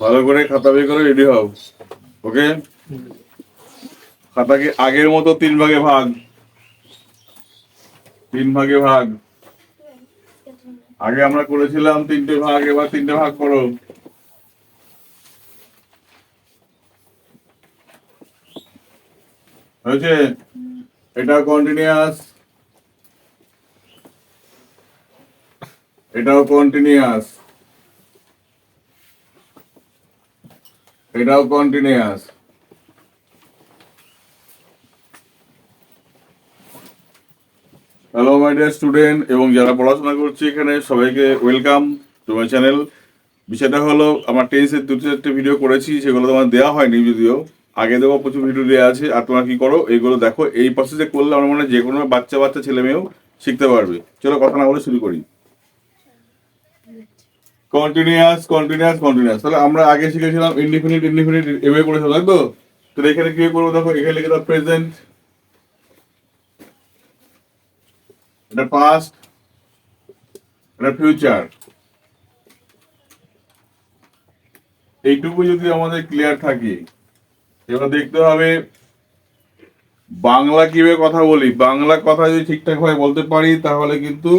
ভালো করে খাতা বের করে রেডি হও ওকে খাতাকে আগের মতো তিন ভাগে ভাগ। তিন ভাগে ভাগ। আগে আমরা করেছিলাম তিনটে ভাগ, এবার তিনটে ভাগ করো। হয়েছে? এটাও কন্টিনিউয়াস এটাও কন্টিনিউয়াস এটাও continuous hello my dear student এবং যারা পড়াশোনা করছে এখানে, সবাইকে ওয়েলকাম টু মাই চ্যানেল বিষয়টা হলো, আমার টেন্সের দু চারটে ভিডিও করেছি, সেগুলো তোমার দেওয়া হয়নি যদিও। আগে দেওয়া প্রচুর ভিডিও দেওয়া আছে, আর তোমরা কি করো এইগুলো দেখো, এই প্রসেসে করলে আমার মনে হয় যে কোনো বাচ্চা বাচ্চা ছেলে মেয়েও শিখতে পারবে। চলো কথা না বলে শুরু করি। কন্টিনিউয়াস কন্টিনিউয়াস কন্টিনিউয়াস তাহলে আমরা আগে শিখেছিলাম ইনডিফিনিট ইনডিফিনিট এভাবে করেছিলাম তাই তো? তাহলে এখানে কি করব দেখো, এখানে লিখে দাও প্রেজেন্ট এটা পাস্ট এটা ফিউচার এইটুকু যদি আমাদের ক্লিয়ার থাকে, এবার দেখতে হবে, বাংলা কীভাবে কথা বলি? বাংলা কথা যদি ঠিকঠাক ভাবে বলতে পারি, তাহলে কিন্তু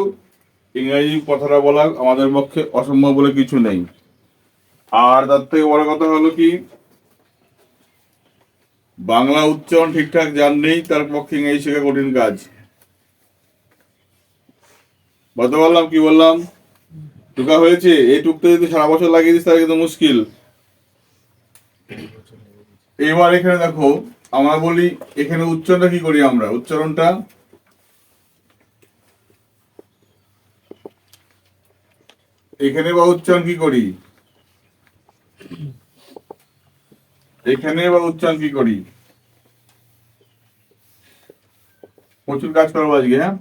ইংরেজি কথাটা বলা আমাদের পক্ষে অসম্ভব বলে কিছু নেই। আর তার থেকে বড় কথা হলো কি, বাংলা উচ্চারণ ঠিকঠাক জান নেই তার পক্ষে ইংরেজি শেখা কঠিন কাজ। বলতে পারলাম, কি বললাম? টুকা হয়েছে? এই টুকতে যদি সারা বছর লাগিয়ে দিস তাহলে কিন্তু মুশকিল। এবার এখানে দেখো, আমরা বলি এখানে উচ্চারণটা কি করি আমরা? উচ্চারণটা এখানে বা উচ্চারণ কি করি? এখানে বা উচ্চারণ কি করি? প্রচুর কাজ করব আজকে হ্যাঁ?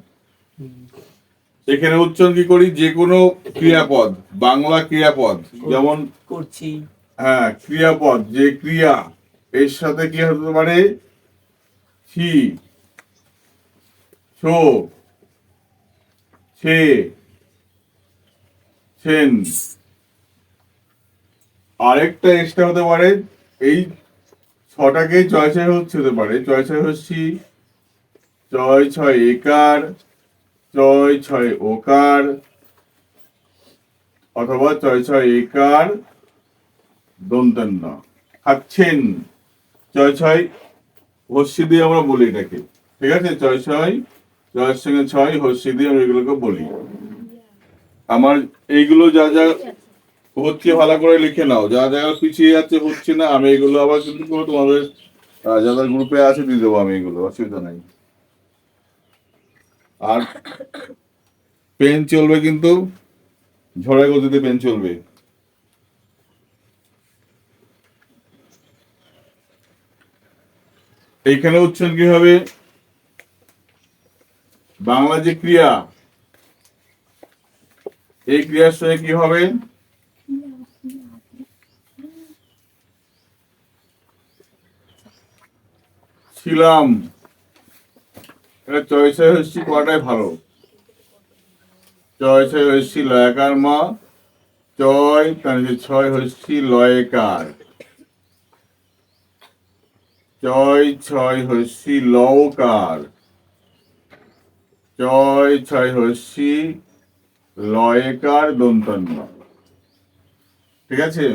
এখানে উচ্চারণ কি করি? যে কোনো ক্রিয়াপদ বাংলা ক্রিয়াপদ যেমন করছি। হ্যাঁ ক্রিয়াপদ যে ক্রিয়া এর সাথে কি হতে পারে? ছি ছো ছে ছেন আরেকটা এক্সট্রা হতে পারে, এই ছটাকে ছয় ছয় হচ্ছে হতে পারে। ছয় ছয় হচ্ছি ছয় ছয় একার ছয় ছয় ওকার, অথবা ছয় ছয় একার দন্তন্য। খাচ্ছেন ছয় ছয় হস্যি দিয়ে আমরা বলি এটাকে। ঠিক আছে? ছয় ছয় ছয়ের সঙ্গে ছয় হস্যি দিয়ে আমরা এগুলোকে বলি। আমার এইগুলো যা যা হচ্ছে, ভালো করে লিখে নাও। যা জায়গা পিছিয়ে যাচ্ছে, হচ্ছে না, আমি এগুলো আবার কিন্তু কোনো তোমাদের যাদের গ্রুপে আছে, দিয়ে দেবো আমি এগুলো অসুবিধা নাই। আর পেন চলবে কিন্তু ঝড়ে গতিতে পেন চলবে। এইখানে উচ্চারণ কি হবে? বাংলা যে ক্রিয়া এই ক্রিয়ার সঙ্গে কি হবে? ছিলাম। চয়েসে হচ্ছি কটাই ভালো। চয়েসে হচ্ছি লয়কার মা। চয় যে ছয় হচ্ছি লয়কার। ছয় ছয় হস্যি লৌকার ছয় ছয় হস্যি লয়কার দন্তন্য। ঠিক আছে?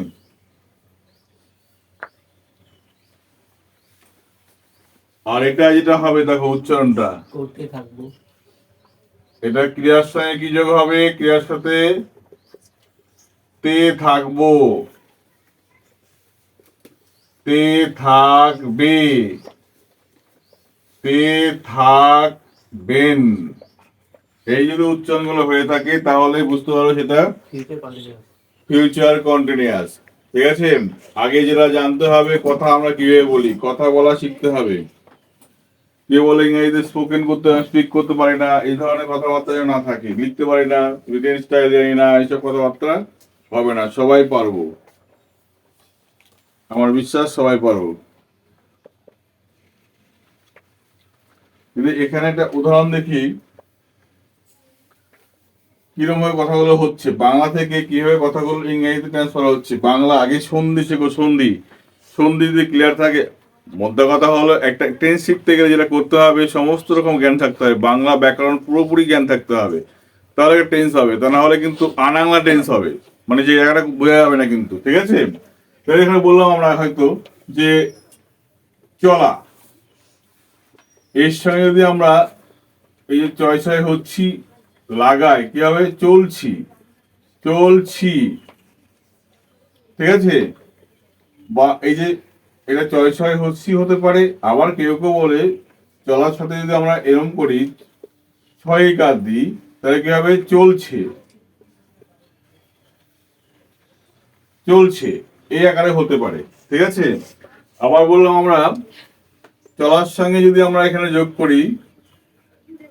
আর এটা যেটা হবে দেখো উচ্চারণটা। করতে থাকব। এটা ক্রিয়ার সঙ্গে কি যোগ হবে? ক্রিয়ার সাথে তে থাকব। তে থাকবে। তে থাকবেন। এই যদি উচ্চারণগুলো হয়ে থাকে তাহলে বুঝতে পারো সেটা ফিউচার কন্টিনিউ ফিউচার কন্টিনিউয়াস ঠিক আছে? আগে যেটা জানতে হবে কথা আমরা কীভাবে বলি? কথা বলা শিখতে হবে। কে বলে ইংরেজিতে স্পোকেন করতে স্পিক করতে পারি না এই ধরনের কথাবার্তা যেন না থাকে। লিখতে পারি না রিটেন স্টাইল জানি না এইসব কথাবার্তা হবে না। সবাই পারব। আমার বিশ্বাস সবাই পারব। কিন্তু এখানে একটা উদাহরণ দেখি। কীরকম ভাবে কথাগুলো হচ্ছে? বাংলা থেকে কীভাবে কথাগুলো ইংরেজিতে ট্রান্সফার হচ্ছে? বাংলা আগে সন্ধি শেখো সন্ধি। সন্ধি যদি ক্লিয়ার থাকে মধ্যে কথা হলো একটা টেন্স শিখতে গেলে যেটা করতে হবে, সমস্ত রকম জ্ঞান থাকতে হবে। বাংলা ব্যাকরণ পুরোপুরি জ্ঞান থাকতে হবে। তাহলে টেন্স হবে। তা না হলে কিন্তু আনাংলা টেন্স হবে। মানে যে জায়গাটা বোঝা যাবে না কিন্তু, ঠিক আছে? তাহলে এখানে বললাম আমরা হয়তো যে চলা। এর সঙ্গে যদি আমরা এই যে চয়সায় হচ্ছি লাগাই, কি হবে? চলছি চলছি। ঠিক আছে? বা এই যে এটা চয়সায় হচ্ছি হতে পারে, আবার কেউ কেউ বলে, চলার সাথে যদি আমরা এরম করি, ছয় কাজ দিই, তাহলে কি হবে? চলছে। চলছে, এই আকারে হতে পারে। ঠিক আছে? আবার বললাম আমরা, চলার সঙ্গে যদি আমরা এখানে যোগ করি,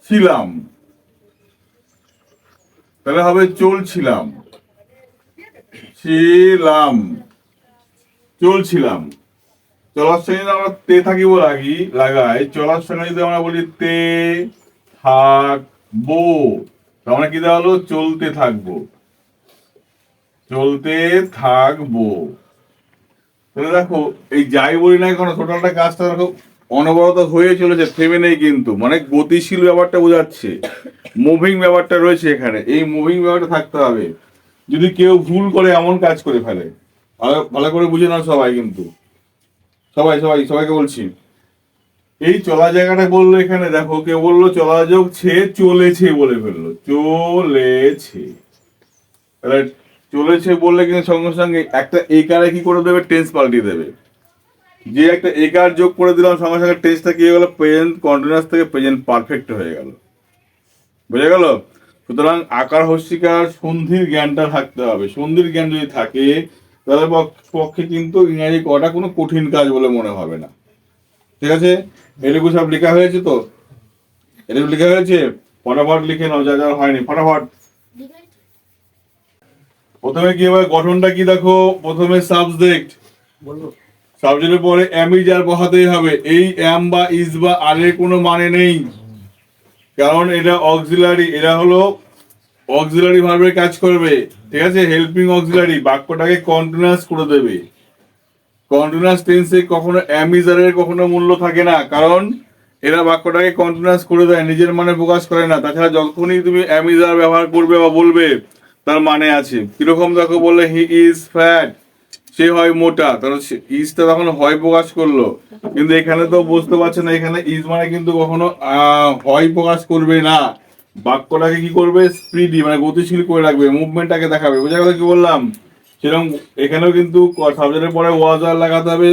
ছিলাম। তাহলে হবে চলছিলাম। ছিলাম। চলছিলাম। চলার সঙ্গে যদি আমরা তে থাকি লাগি লাগাই, চলার সঙ্গে যদি আমরা বলি তে থাকব, তার মানে কি দেওয়া হলো? চলতে থাকব। চলতে থাকব। তাহলে দেখো, এই যাই বলি না কেন, টোটালটা কাজটা দেখো অনবরত হয়ে চলেছে, থেমে নেই কিন্তু। মানে গতিশীল ব্যাপারটা বোঝাচ্ছে। মুভিং ব্যাপারটা রয়েছে এখানে। এই মুভিং ব্যাপারটা থাকতে হবে। যদি কেউ ভুল করে, এমন কাজ করে ফেলে। ভালো করে বুঝে নাও সবাই কিন্তু। সবাই সবাই, সবাইকে বলছি। এই চলা জায়গাটা বলল এখানে, দেখো, কেউ বলল, চলা যোগ ছে, চলেছে বলে ফেলল। চলেছে। চলেছে বললে কিন্তু সঙ্গে সঙ্গে একটা একারে কি করে দেবে? টেন্স পাল্টিয়ে দেবে। যে একটা একার যোগ করে দিলাম, সঙ্গে সঙ্গে টেন্সটা কি হয়ে গেল? প্রেজেন্ট কন্টিনিউয়াস থেকে প্রেজেন্ট পারফেক্ট হয়ে গেল। বুঝে গেল? সুতরাং আকার হস্যিকার সন্ধির জ্ঞানটা থাকতে হবে। সন্ধির জ্ঞান যদি থাকে, তাহলে পক- পক্ষে কিন্তু ইংরাজি কটা কোনো কঠিন কাজ বলে মনে হবে না। ঠিক আছে? এটুকু সব লেখা হয়েছে তো? এটুকু লেখা হয়েছে? ফটাফট লিখে নাও, যা যা হয়নি। ফটাফট। প্রথমে কি হবে? গঠনটা কি দেখো? প্রথমে সাবজেক্ট বলব সাবজেক্টের পরে ইজ আর বসাতেই হবে। এই এম বা ইজ বা আর এর কোনো মানে নেই। কারণ এটা অক্সিলারি এটা হলো অক্সিলারি ভাবে কাজ করবে। ঠিক আছে? হেল্পিং অক্সিলারি বাক্যটাকে কন্টিনিউয়াস করে দেবে। কন্টিনিউয়াস টেন্সে কখনো আর এর কখনো মূল্য থাকে না। কারণ এরা বাক্যটাকে কন্টিনিউয়াস করে দেয়, নিজের মানে প্রকাশ করে না। তাছাড়া যখনই তুমি ইজ আর ব্যবহার করবে বা বলবে, তার মানে আছে। কীরকম দেখো বললে হি ইজ ফ্যাট সে হয় মোটা তাহলে ইজটা তখন হয় প্রকাশ করল। কিন্তু এখানে তো বুঝতে পারছে না, এখানে ইজ মানে কিন্তু কখনো হয় প্রকাশ করবে না। বাক্যটাকে কি করবে? স্পিডি মানে গতিশীল করে রাখবে মুভমেন্টটাকে দেখাবে। বোঝা গেল কি বললাম? সেরকম এখানেও কিন্তু সাবজেক্টের পরে ওয়াজার লাগাতে হবে।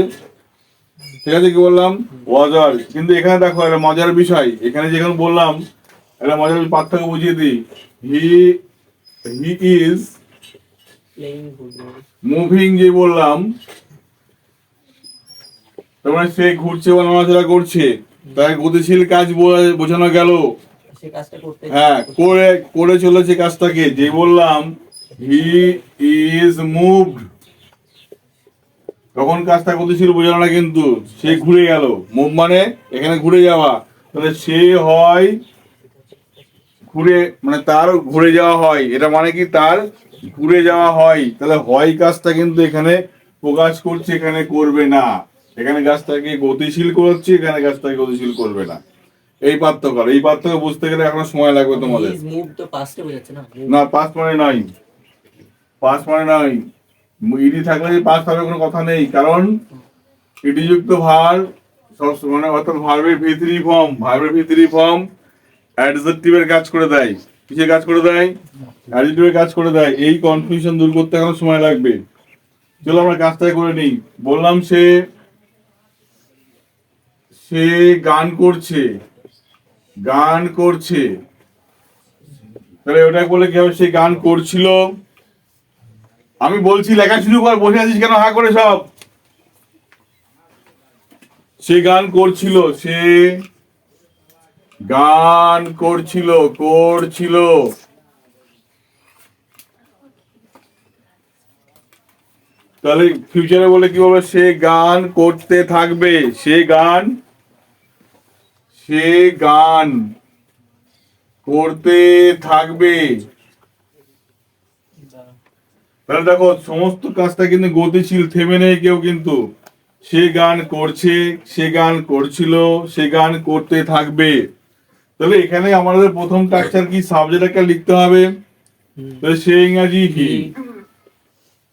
ঠিক আছে কি বললাম? ওয়াজার কিন্তু এখানে দেখো একটা মজার বিষয়। এখানে যেখানে বললাম, একটা মজার পার্থক্য বুঝিয়ে দিই। হি হি ইজ মুভিং যে বললাম তার মানে সে ঘুরছে বা নড়াচড়া করছে। তাই গতিশীল কাজ বোঝানো গেল। হ্যাঁ করে করে চলেছে কাজটাকে। যে বললাম হি ইজ মুভড তখন কাজটা গতিশীল বোঝানো না কিন্তু সে ঘুরে গেল। মুভ মানে এখানে ঘুরে যাওয়া। তাহলে সে হয় ঘুরে মানে তার ঘুরে যাওয়া হয়। এটা মানে কি তার ঘুরে যাওয়া হয় তাহলে হয় কাজটা কিন্তু এখানে প্রকাশ করছে এখানে করবে না। এখানে গাছটাকে গতিশীল করছে এখানে গাছটাকে গতিশীল করবে না। এই পার্থক্য এই পার্থক্য বুঝতে গেলে এখনও সময় লাগবে তোমাদের। না পাস মানে নয় পাস মানে নয় ইডি থাকলে যে পাস হবে কোনো কথা নেই কারণ ইডিযুক্ত ভার সব মানে অর্থাৎ ভার্বের ভিতরি ফর্ম ভার্বের ভিতরি ফর্ম অ্যাডজেক্টিভের কাজ করে দেয়। কিসের কাজ করে দেয়? অ্যাডজেক্টিভের কাজ করে দেয়। এই কনফিউশন দূর করতে এখন সময় লাগবে। চলো আমরা কাজটাই করে নিই। বললাম সে সে গান করছে। গান করছে। তাহলে ওটা বলে কি হবে? সে গান করছিল। আমি বলছি, লেখা শুরু কর, বসে আছিস কেন? হা করে সব। সে গান করছিল। সে গান করছিল করছিল। তাহলে ফিউচারে বলে কি বলবে? সে গান করতে থাকবে, সে গান সে গান করতে থাকবে। তাহলে দেখো, সমস্ত কাজটা কিন্তু গতিশীল, থেমে নেই কেউ কিন্তু। সে গান করছে, সে গান করছিল, সে গান করতে থাকবে। তাহলে এখানে আমাদের প্রথম টাকচার কি? সাবজেক্ট একটা লিখতে হবে। সে ইংরাজি হি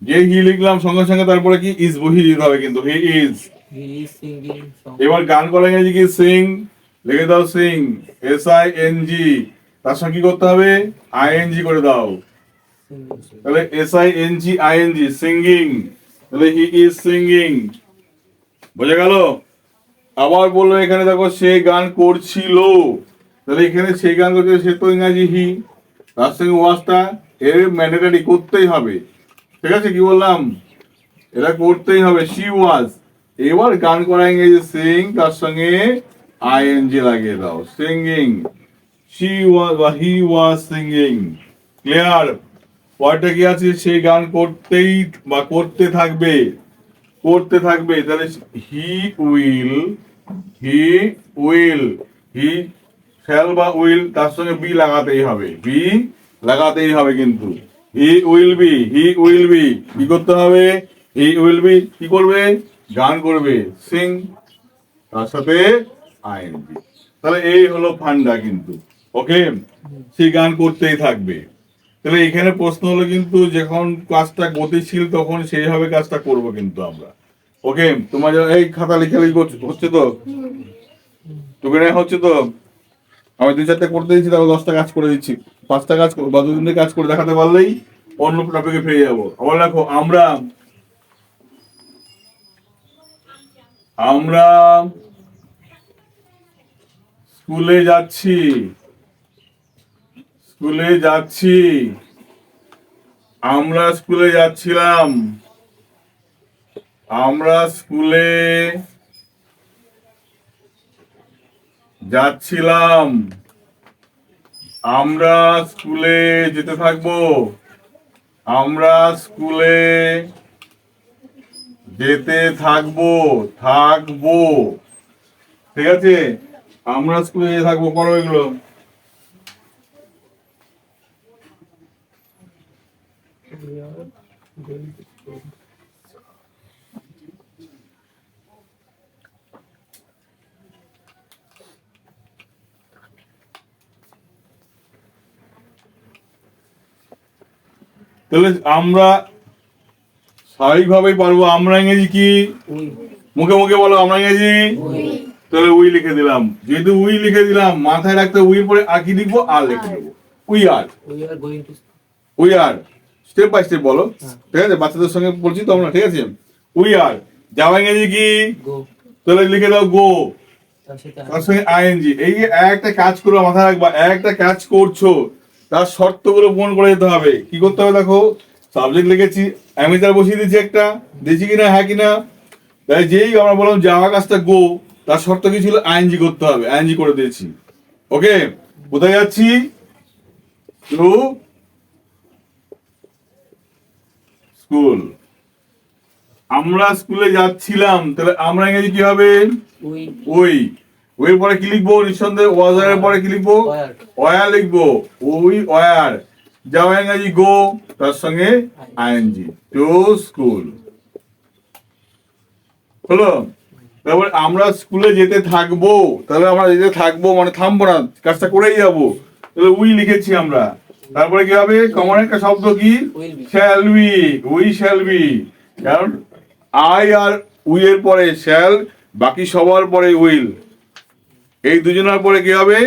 যে হি লিখলাম সঙ্গে সঙ্গে তারপরে কি? ইজ বহি দিতে হবে কিন্তু। হি ইজ এবার গান করা ইংরেজি কি? সিং লিখে দাও sing S I N G তার সঙ্গে কি করতে হবে? আই এন জি করে দাও। তাহলে S I N G I N G singing তাহলে হি ইজ সিঙ্গিং বোঝা গেল? আবার বলল এখানে দেখো সে গান করছিল। তাহলে এখানে সেই গান করছে সে তো ইংরাজি হি। তার সঙ্গে ওয়াজটা এর ম্যান্ডেটারি করতেই হবে। ঠিক আছে, কি বললাম? এটা করতেই হবে। শি ওয়াজ এবার গান করা ইংরেজি সিং তার সঙ্গে আইএনজি লাগিয়ে দাও। সিঙ্গিং শি ওয়াজ বা হি ওয়াজ সিঙ্গিং ক্লিয়ার পরটা কি আছে? সে গান করতেই বা করতে থাকবে। করতে থাকবে। তাহলে he will he will he shall বা উইল তার সঙ্গে বি লাগাতেই হবে। বি লাগাতেই হবে কিন্তু। He will be he will be. কি করতে হবে? হি উইল বি কি করবে? গান করবে সিং তার সাথে আইএনজি তাহলে এই হলো ফান্ডা কিন্তু। ওকে? সে গান করতেই থাকবে। তাহলে এখানে প্রশ্ন হলো কিন্তু যখন কাজটা গতিশীল তখন সেইভাবে কাজটা করব কিন্তু আমরা। ওকে? তোমার এই খাতা করছে- হচ্ছে তো? তোকে হচ্ছে তো? আমি দুই চারটে করতে দিচ্ছি তারপর দশটা কাজ করে দিচ্ছি। পাঁচটা কাজ বা দুদিনে কাজ করে দেখাতে পারলেই অন্য টপিকে ফিরে যাব। আবার দেখো, আমরা আমরা স্কুলে যাচ্ছি। স্কুলে যাচ্ছি। আমরা স্কুলে যাচ্ছিলাম। আমরা স্কুলে যাচ্ছিলাম। আমরা স্কুলে যেতে থাকব। আমরা স্কুলে যেতে থাকব থাকব। ঠিক আছে? আমরা স্কুলে যেতে থাকব, করো এগুলো। তাহলে আমরা স্বাভাবিকভাবেই পারব। আমরা ইংরেজি কি? মুখে মুখে বলো আমরা ইংরেজি? তাহলে উই লিখে দিলাম। যেহেতু উই লিখে দিলাম মাথায় রাখতে উই পরে আর কি লিখব আর লিখে দেবো। We are. We are step by step বলো। ঠিক আছে? বাচ্চাদের সঙ্গে বলছি তো আমরা ঠিক আছে? We are. যাওয়া ইংরেজি কি? তাহলে লিখে দাও গো। তার সঙ্গে আইএনজি এই যে একটা কাজ করো মাথায় রাখবা একটা কাজ করছ। তার শর্তগুলো পূরণ করে যেতে হবে। কি করতে হবে দেখো? সাবজেক্ট লিখেছি আমি তার বসিয়ে দিয়েছি একটা। দিয়েছি কিনা? হ্যাঁ কিনা? তাই যেই আমরা বললাম যাওয়া কাজটা গো তার শর্ত কি ছিল? আইএনজি করতে হবে আইএনজি করে দিয়েছি। ওকে কোথায় যাচ্ছি? টু স্কুল আমরা স্কুলে যাচ্ছিলাম তাহলে আমরা ইংরেজি কি হবে? ওই। ওই পরে কি লিখব? নিঃসন্দেহে ওয়াজারের পরে কি লিখব? ওয়ার। ওয়ার লিখব। ওই ওয়ার। যাওয়া ইংরাজি গো। তার সঙ্গে আইএনজি। To school. হলো? তারপর আমরা স্কুলে যেতে থাকব। তাহলে আমরা যেতে থাকব মানে থামবো না কাজটা করেই যাব। তাহলে উই লিখেছি আমরা। তারপরে কি হবে? কমন একটা শব্দ কি? Shall be. We shall be কারণ আই আর উই এর পরে শ্যাল বাকি সবার পরে উইল। এই দুজনের পরে কি হবে?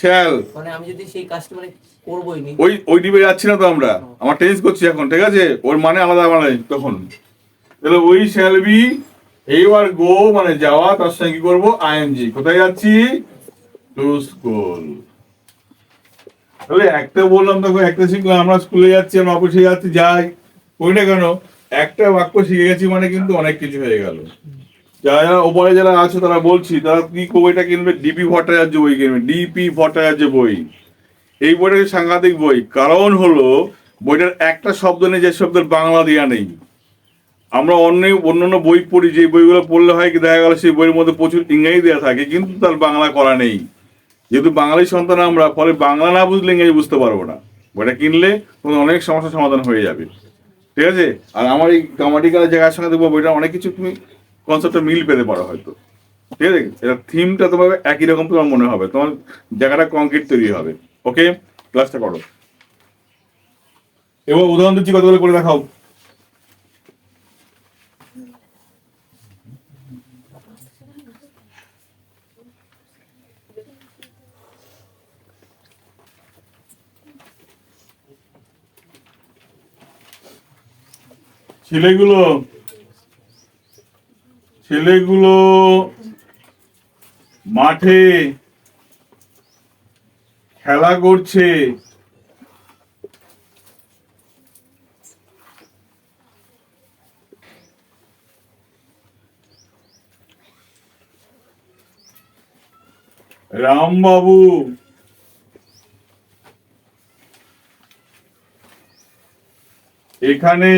শ্যাল মানে আমি যদি সেই কাজটা মানে করবোই নি। ওই ওই ডিবে যাচ্ছি না তো আমরা। আমার টেন্স করছি এখন ঠিক আছে? ওর মানে আলাদা মানে তখন। তাহলে ওই শ্যাল বি এইবার গো মানে যাওয়া তার সঙ্গে কি করব? আইএনজি কোথায় যাচ্ছি? টু স্কুল তাহলে একটা বললাম তখন একটা শিখলাম আমরা স্কুলে যাচ্ছি আমরা অফিসে যাচ্ছি যাই। ওই না কেন? একটা বাক্য শিখে গেছি মানে কিন্তু অনেক কিছু হয়ে গেল। যারা যারা ওপরে যারা আছে, তারা বলছি, তারা কি বইটা কিনবে? ডিপি ভট্টাচার্য বই কিনবে ডিপি ভট্টাচার্য বই। এই বইটা সাংঘাতিক বই। কারণ হলো, বইটার একটা শব্দ নেই, যে শব্দের বাংলা দেওয়া নেই। আমরা অন্য, অন্যান্য বই পড়ি, যে বইগুলো পড়লে হয় কি, দেখা গেল সেই বইয়ের মধ্যে প্রচুর ইংরেজি দেওয়া থাকে, কিন্তু তার বাংলা করা নেই। যেহেতু বাঙালি সন্তান আমরা, ফলে বাংলা না বুঝলে ইংরেজি বুঝতে পারব না। বইটা কিনলে তোমার অনেক সমস্যার সমাধান হয়ে যাবে। ঠিক আছে? আর আমার এই গ্রামাটিক্যাল জায়গার সঙ্গে দেখব বইটা অনেক কিছু তুমি কনসেপ্টে মিল পেতে পারো হয়তো। ঠিক আছে? এটা থিমটা তোমার একই রকম তোমার মনে হবে। তোমার জায়গাটা কংক্রিট তৈরি হবে। ওকে ক্লাসটা করো। এবার উদাহরণ দিচ্ছি, কতগুলো করে দেখাও। ছেলেগুলো ছেলেগুলো মাঠে খেলা করছে। রামবাবু এখানে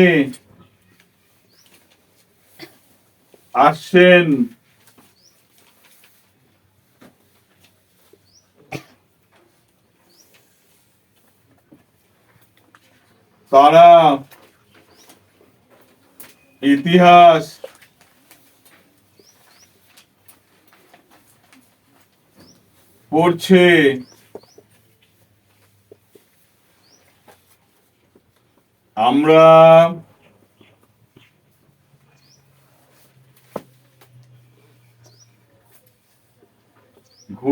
আসছেন তারা ইতিহাস পড়ছে। আমরা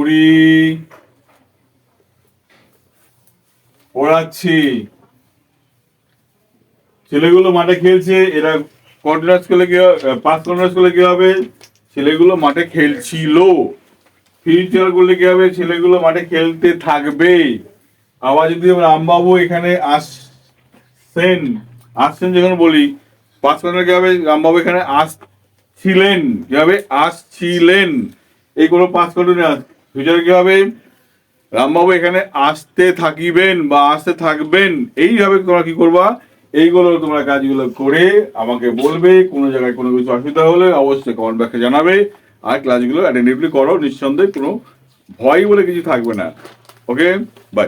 ঘুড়ি ওড়াচ্ছি ছেলেগুলো মাঠে খেলছে, এরা কন্টিনিউস করলে কি পাঁচ কন্টিনিউস করলে কি হবে? ছেলেগুলো মাঠে খেলছিল। ফিউচার করলে কি হবে? ছেলেগুলো মাঠে খেলতে থাকবে। আবার যদি রামবাবু এখানে আসছেন আসছেন যখন বলি, পাঁচ কন্টিনিউস কি হবে? রামবাবু এখানে আসছিলেন। কি হবে? আসছিলেন। এই কোনো পাঁচ কন্টিনিউস ফিউচারে কি হবে? রামবাবু এখানে আসতে থাকিবেন বা আসতে থাকবেন, এইভাবে তোমরা কি করবা? এইগুলো তোমরা কাজগুলো করে আমাকে বলবে, কোনো জায়গায় কোনো কিছু অসুবিধা হলে অবশ্যই কমেন্ট ব্যাকে জানাবে, আর ক্লাসগুলো অ্যাটেন্টিভলি করো, নিঃসন্দেহে কোনো ভয় বলে কিছু থাকবে না। Okay bye